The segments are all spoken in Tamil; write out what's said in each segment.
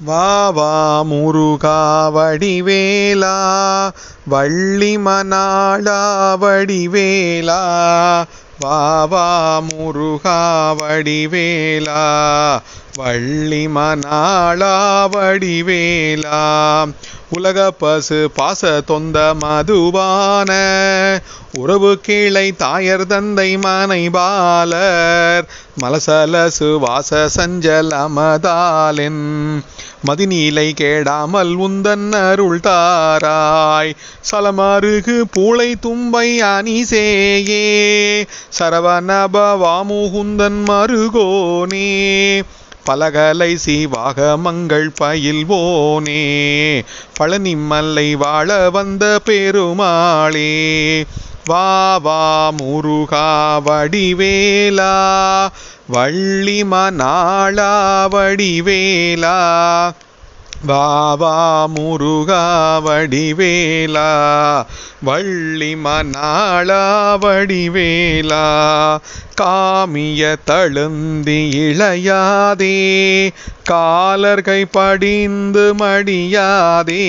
வாவா முருகா வடிவேலா வள்ளி மணாளா வடிவேலா. வா வா முருகா வடிவேலா வள்ளி மணாளா வடிவேலா. உலக பசு பாச தொந்த மதுவான உறவு கீழை தாயர் தந்தை மனை பாலர் மலசலசு வாச சஞ்சல் அமதாலின் மதிநீலை கேடாமல் உந்தன் அருள் தாராய் சலமருகு பூளை தும்பை அணிசேயே. சரவணபவாமுகுந்தன் மருகோனே பலகலை சிவாகமங்கள் பயில்வோனே பழனி மல்லை வாழ வந்த பெருமாளே வா வா முருகா வடிவேலா வள்ளி நாளா வடிவேலா. வாவா முருகா வடிவேலா வள்ளி மணாளா வடிவேலா காமிய தழுந்தி இளையாதே காலர்கை படிந்து மடியாதே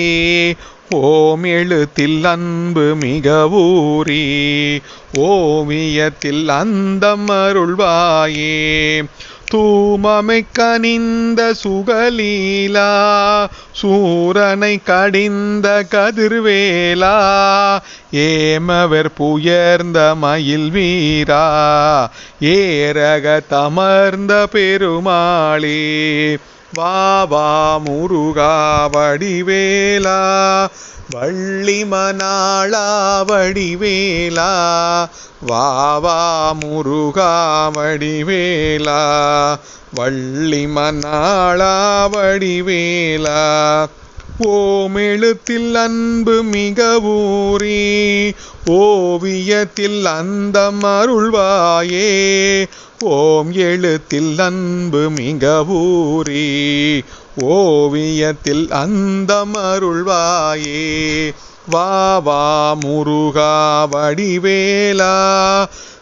ஓம் எழுத்தில் அன்பு மிக ஊறி ஓவியத்தில் அந்தம் அருள்வாயே தூமமை கனிந்த சுகலீலா சூரனை கடிந்த கதிர்வேலா ஏமவர் புயர்ந்த மயில் வீரா ஏரக தமர்ந்த பெருமாளே. வாவா முருகா வடிவேலா வள்ளி மணாளா வடிவேலா வாவா முருகா வடிவேலா வள்ளி மணாளா வடிவேலா. ஓமெழுத்தில் அன்பு மிக ஊறி ஓவியத்தில் அந்த அருள்வாயே ஓம் எழுத்தில் அன்பு மிக ஊறி ஓவியத்தில் அந்த அருள்வாயே வாவா முருகா வடிவேலா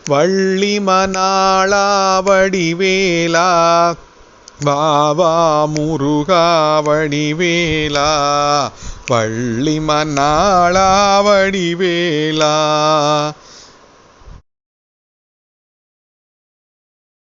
வள்ளி மணாளா வடிவேலா வா வா முருகா